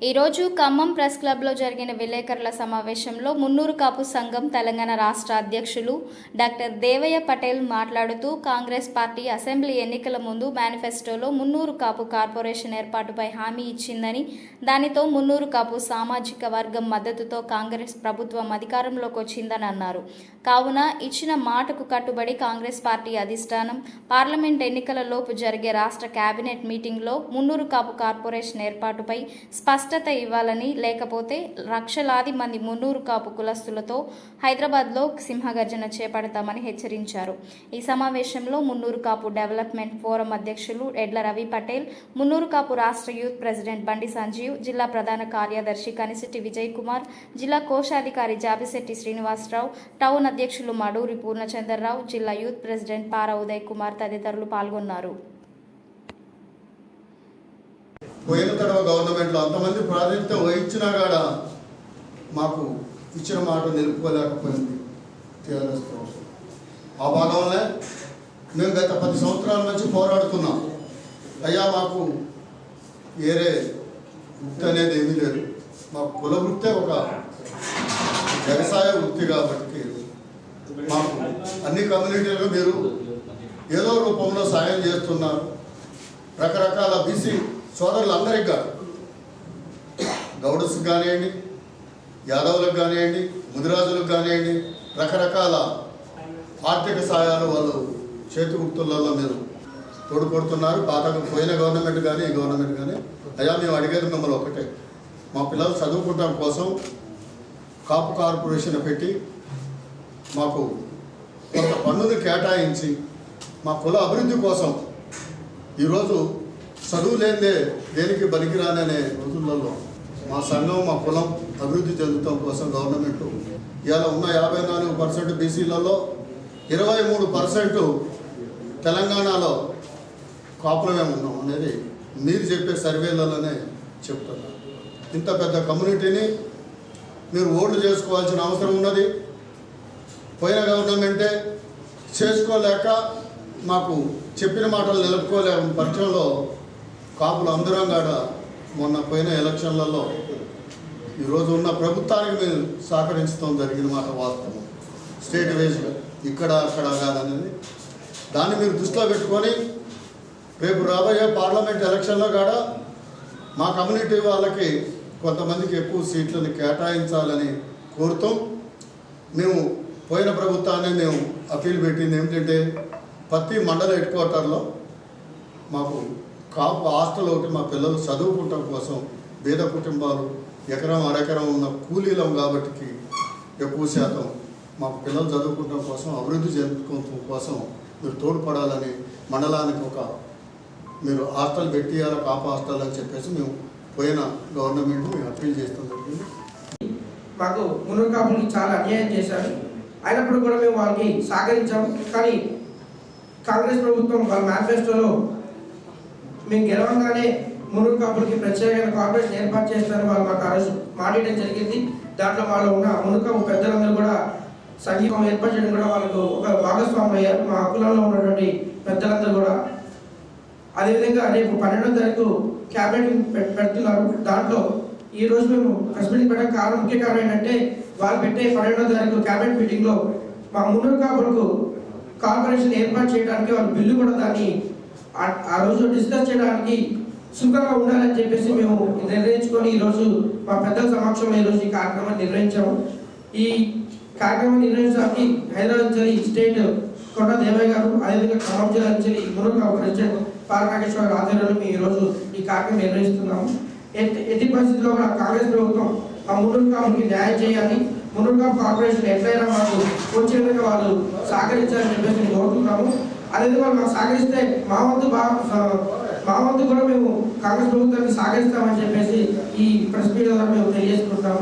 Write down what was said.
ఈరోజు ఖమ్మం ప్రెస్ క్లబ్లో జరిగిన విలేకరుల సమావేశంలో మున్నూరు కాపు సంఘం తెలంగాణ రాష్ట్ర అధ్యక్షులు డాక్టర్ దేవయ్య పటేల్ మాట్లాడుతూ కాంగ్రెస్ పార్టీ అసెంబ్లీ ఎన్నికల ముందు మేనిఫెస్టోలో మున్నూరు కాపు కార్పొరేషన్ ఏర్పాటుపై హామీ ఇచ్చిందని దానితో మున్నూరు కాపు సామాజిక వర్గం మద్దతుతో కాంగ్రెస్ ప్రభుత్వం అధికారంలోకి వచ్చిందని అన్నారు. కావున ఇచ్చిన మాటకు కట్టుబడి కాంగ్రెస్ పార్టీ అధిష్టానం పార్లమెంట్ ఎన్నికల లోపు జరిగే రాష్ట్ర కేబినెట్ మీటింగ్లో మున్నూరు కాపు కార్పొరేషన్ ఏర్పాటుపై స్పష్ట స్పష్టత ఇవ్వాలని లేకపోతే లక్షలాది మంది మున్నూరు కాపు కులస్తులతో హైదరాబాద్లో సింహగర్జన చేపడతామని హెచ్చరించారు. ఈ సమావేశంలో మున్నూరు కాపు డెవలప్మెంట్ ఫోరం అధ్యక్షులు ఎడ్ల రవి పటేల్ మున్నూరు కాపు రాష్ట్ర యూత్ ప్రెసిడెంట్ బండి సంజీవ్ జిల్లా ప్రధాన కార్యదర్శి కనిశెట్టి విజయ్ కుమార్ జిల్లా కోశాధికారి జాబిశెట్టి శ్రీనివాసరావు టౌన్ అధ్యక్షులు మడూరి పూర్ణచంద్రరావు జిల్లా యూత్ ప్రెసిడెంట్ పారా ఉదయ్ కుమార్ తదితరులు పాల్గొన్నారు. పోయిన తడవ గవర్నమెంట్లో అంతమంది ప్రాతినిధ్యం వహించినా కాడ మాకు ఇచ్చిన మాట నిలుపుకోలేకపోయింది టీఆర్ఎస్ ప్రభుత్వం ఆ భాగంలో మేము గత పది సంవత్సరాల నుంచి పోరాడుతున్నాం. అయ్యా మాకు వేరే వృత్తి అనేది ఏమీ లేదు. మా కుల వృత్తే ఒక వ్యవసాయ వృత్తి కాబట్టి మాకు అన్ని కమ్యూనిటీలకు మీరు ఏదో రూపంలో సాయం చేస్తున్నారు. రకరకాల బీసీ సోదరులందరికీ కాదు. గౌడస్కి కానివ్వండి యాదవులకు కానివ్వండి ముదిరాజులకు కానివ్వండి రకరకాల ఆర్థిక సహాయాలు వాళ్ళు చేతి వృత్తులలో మీరు తోడ్పడుతున్నారు పాత పోయిన గవర్నమెంట్ కానీ ఈ గవర్నమెంట్ కానీ. అయ్యా మేము అడిగేది మిమ్మల్ని ఒకటే. మా పిల్లలు చదువుకుంటాం కోసం కాపు కార్పొరేషన్ పెట్టి మాకు కొంత పన్నుని కేటాయించి మా కుల అభివృద్ధి కోసం ఈరోజు చదువు లేదే దేనికి పనికిరాననే రోజులలో మా సంఘం మా కులం అభివృద్ధి చెందటం కోసం గవర్నమెంట్. ఇవాళ ఉన్న యాభై నాలుగు పర్సెంట్ బీసీలలో ఇరవై మూడు పర్సెంట్ తెలంగాణలో కాపులమే ఉన్నాం అనేది మీరు చెప్పే సర్వేలలోనే చెప్తున్నారు ఇంత పెద్ద కమ్యూనిటీని మీరు ఓట్లు చేసుకోవాల్సిన అవసరం ఉన్నది. పోయిన గవర్నమెంటే చేసుకోలేక మాకు చెప్పిన మాటలు నిలుపుకోలే పక్షంలో కాపులు అందరం కాడ మొన్న పోయిన ఎలక్షన్లలో ఈరోజు ఉన్న ప్రభుత్వానికి మేము సహకరించడం జరిగిన మాట వాస్తవం. స్టేట్ వైజ్గా ఇక్కడ అక్కడ కాదనేది. దాన్ని మీరు దృష్టిలో పెట్టుకొని రేపు రాబోయే పార్లమెంట్ ఎలక్షన్లో కాడ మా కమ్యూనిటీ వాళ్ళకి కొంతమందికి ఎక్కువ సీట్లను కేటాయించాలని కోరుతాం. మేము పోయిన ప్రభుత్వాన్ని మేము అప్పీల్ పెట్టింది ఏమిటంటే ప్రతి మండల హెడ్ క్వార్టర్లో మాకు కాపు హాస్టల్ ఒకటి మా పిల్లలు చదువుకుంటాం కోసం పేద కుటుంబాలు ఎకరం అరెకరం ఉన్న కూలీలం కాబట్టి ఎక్కువ శాతం మా పిల్లలు చదువుకుంటాం కోసం అభివృద్ధి చెందుకోవడం కోసం మీరు తోడ్పడాలని మండలానికి ఒక మీరు హాస్టల్ పెట్టియాల కాపు హాస్టల్ అని చెప్పేసి మేము పోయిన గవర్నమెంట్ మేము అప్పీల్ చేస్తాం జరిగింది. మాకు మునుగు కాపులకి చాలా అన్యాయం చేశారు. అయినప్పుడు కూడా మేము వాళ్ళకి సహకరించాము కానీ కాంగ్రెస్ ప్రభుత్వం వాళ్ళ మేనిఫెస్టోలో మేము గెలవంగానే మునుగు కాపులకి ప్రత్యేకమైన కార్పొరేషన్ ఏర్పాటు చేస్తారని వాళ్ళు మాకు ఆ రోజు మాట్లాడడం జరిగింది. దాంట్లో వాళ్ళు ఉన్న మునుగు పెద్దలందరూ కూడా సంగీతం ఏర్పాటు చేయడం కూడా వాళ్ళకు ఒక భాగస్వామ్యం అయ్యారు. మా కులంలో ఉన్నటువంటి పెద్దలందరూ కూడా. అదేవిధంగా రేపు పన్నెండో తారీఖు క్యాబినెట్ పెడుతున్నారు. దాంట్లో ఈ రోజు మేము ప్రెస్ మీటింగ్ కారణం ముఖ్య కారణం ఏంటంటే వాళ్ళు పెట్టే పన్నెండో తారీఖు క్యాబినెట్ మీటింగ్లో మా మునుగు కాపులకు కార్పొరేషన్ ఏర్పాటు చేయడానికి వాళ్ళు బిల్లు కూడా దాన్ని ఆ- రోజు డిస్కస్ చేయడానికి సుఖంగా ఉండాలని చెప్పేసి మేము నిర్ణయించుకొని ఈరోజు మా పెద్దల సమక్షంలో ఈ రోజు ఈ కార్యక్రమాన్ని నిర్వహించాము. ఈ కార్యక్రమం నిర్వహించడానికి హైదరాబాద్ స్టేట్ కొండ దేవయ్య గారు అదేవిధంగా ఖమ్మం జిల్లా నుంచి మునుగు ప్రెసిడెంట్ పారనాగేశ్వర ఆధ్వర్యంలో మేము ఈరోజు ఈ కార్యక్రమం నిర్వహిస్తున్నాము. ఎట్టి ఎట్టి పరిస్థితుల్లో కూడా కాంగ్రెస్ ప్రభుత్వం మా మునుగు న్యాయం చేయాలి. మునుగు కార్పొరేషన్ ఎట్లయినా మాకు వచ్చే విధంగా వాళ్ళు సహకరించాలని చెప్పేసి కోరుతున్నాము అదేవిధంగా వాళ్ళు మాకు సహకరిస్తే మా వంతు బాగా మా వంతు కూడా మేము కాంగ్రెస్ ప్రభుత్వాన్ని సహకరిస్తామని చెప్పేసి ఈ ప్రెస్ మీడియా ద్వారా మేము తెలియజేసుకుంటాం